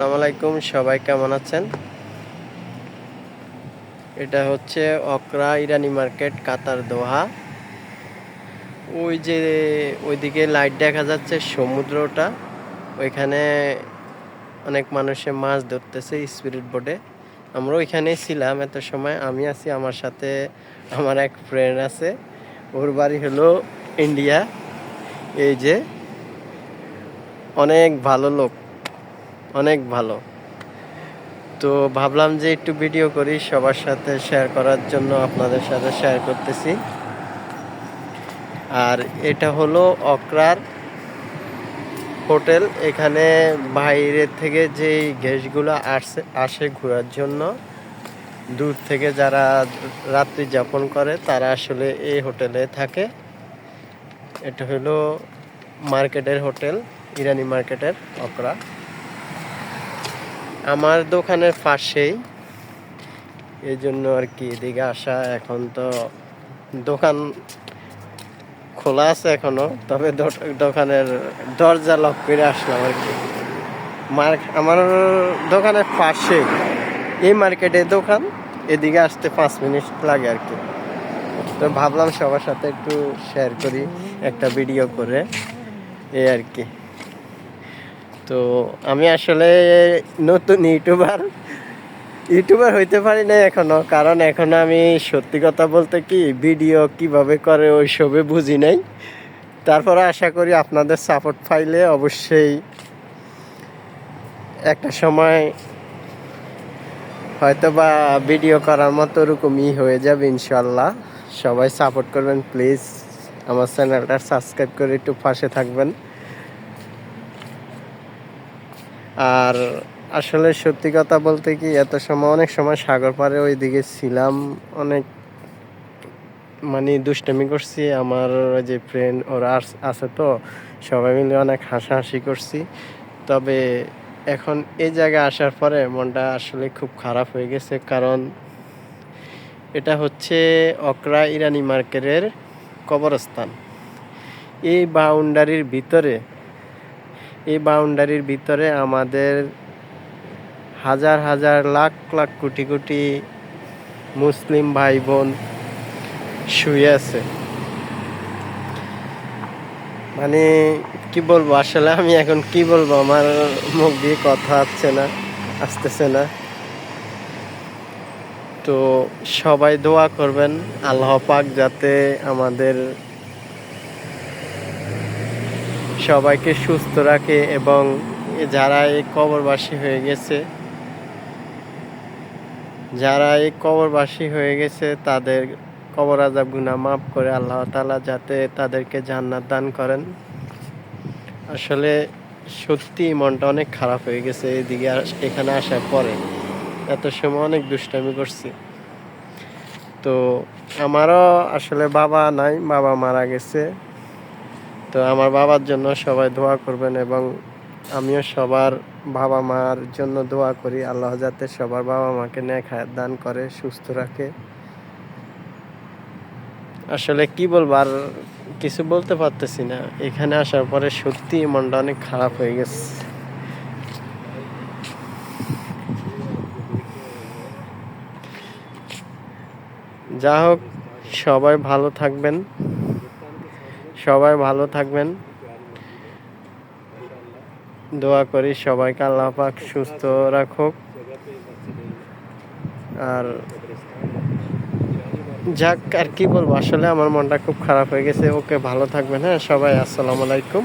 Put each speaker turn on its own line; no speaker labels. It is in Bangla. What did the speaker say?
আলাইকুম, সবাই কেমন আছেন? এটা হচ্ছে অকরা ইরানি মার্কেট, কাতার দোহা। ওই যে ওইদিকে লাইট দেখা যাচ্ছে সমুদ্রটা। ওইখানে অনেক মানুষে মাছ ধরতেছে স্পিরিট বোটে। আমরা ওইখানেই ছিলাম এত সময়, আমি আছি, আমার সাথে আমার এক ফ্রেন্ড আছে। ওর বাড়ি হলো ইন্ডিয়া। এই যে অনেক ভালো লোক। অনেক ভালো। তো ভাবলাম যে একটু ভিডিও করি, সবার সাথে শেয়ার করার জন্য আপনাদের সাথে শেয়ার করতেছি। আর এটা হলো অকরার হোটেল। এখানে বাইরের থেকে যেই গ্যাসগুলো আসে আসে ঘোরার জন্য, দূর থেকে যারা রাত্রি যাপন করে, তারা আসলে এই হোটেলে থাকে। এটা হলো মার্কেটের হোটেল, ইরানি মার্কেটের অকরা। আমার দোকানের পাশেই। এই জন্য আর কি এদিকে আসা এখন তো দোকান খোলা আছে এখনও, তবে দোকানের দরজা লক করে আসলাম আর কি। মার, আমার দোকানের পাশে এই মার্কেটে দোকান, এদিকে আসতে পাঁচ মিনিট লাগে আর কি। তো ভাবলাম সবার সাথে একটু শেয়ার করি, একটা ভিডিও করে। এই আর কি। তো আমি আসলে নতুন ইউটিউবার। ইউটিউবার হইতে পারি না এখনও, কারণ এখনও আমি সত্যি কথা বলতে কি, ভিডিও কীভাবে করে ওইসবে বুঝি নাই। তারপরে আশা করি আপনাদের সাপোর্ট পাইলে অবশ্যই একটা সময় হয়তো বা ভিডিও করার মতো ওরকমই হয়ে যাবে ইনশাল্লাহ সবাই সাপোর্ট করবেন প্লিজ আমার চ্যানেলটা সাবস্ক্রাইব করে একটু পাশে থাকবেন। আর আসলে সত্যি কথা বলতে কি, এত সময়, অনেক সময় সাগর পাড়ে ওইদিকে ছিলাম, অনেক মানে দুষ্টামি করছি। আমার যে ফ্রেন্ড ওরা আছে তো, সবাই মিলে অনেক হাসাহাসি করছি। তবে এখন এই জায়গায় আসার পরে মনটা আসলে খুব খারাপ হয়ে গেছে। কারণ এটা হচ্ছে অকরা ইরানি মার্কেটের কবরস্থান। এই বাউন্ডারির ভিতরে এই বাউন্ডারির ভিতরে আমাদের হাজার হাজার লাখ লাখ কোটি কোটি মুসলিম ভাই বোন শুয়ে আছে। মানে কি বলব, আসলে আমি এখন কি বলব, আমার মুখ দিয়ে কথা আসছে না, আসতেছে না। তো সবাই দোয়া করবেন, আল্লাহ পাক যাতে আমাদের সবাইকে সুস্থ রাখে এবং যারা এই কবরবাসী হয়ে গেছে, যারা এই কবরবাসী হয়ে গেছে, তাদের কবর আজাব গুনাহ মাফ করে আল্লাহ তাআলা যাতে তাদেরকে জান্নাত দান করেন। আসলে সত্যি মনটা অনেক খারাপ হয়ে গেছে এদিকে এখানে আসার পরে। এত সময় অনেক দুষ্টামি করছি। তো আমারও আসলে বাবা নাই, বাবা মারা গেছে। তো আমার বাবার জন্য সবাই দোয়া করবেন এবং আমিও সবার বাবা মার জন্য দোয়া করি। আল্লাহ যাতে সবার বাবা মাকে ন্যাক হায়াত দান করে, সুস্থ রাখে। আসলে কি বলব, আর কিছু বলতে পারতেছি না। এখানে আসার পরে সত্যি মনটা অনেক খারাপ হয়ে গেছে। যা হোক সবাই ভালো থাকবেন। সবাই ভালো থাকবেন। দোয়া করি সবাইকে আল্লাহ পাক সুস্থ রাখুক। আর যাক, আর কি বলব? আসলে আমার মনটা খুব খারাপ হয়ে গেছে। ওকে ভালো থাকবেন হ্যাঁ? সবাই, আসসালামু আলাইকুম।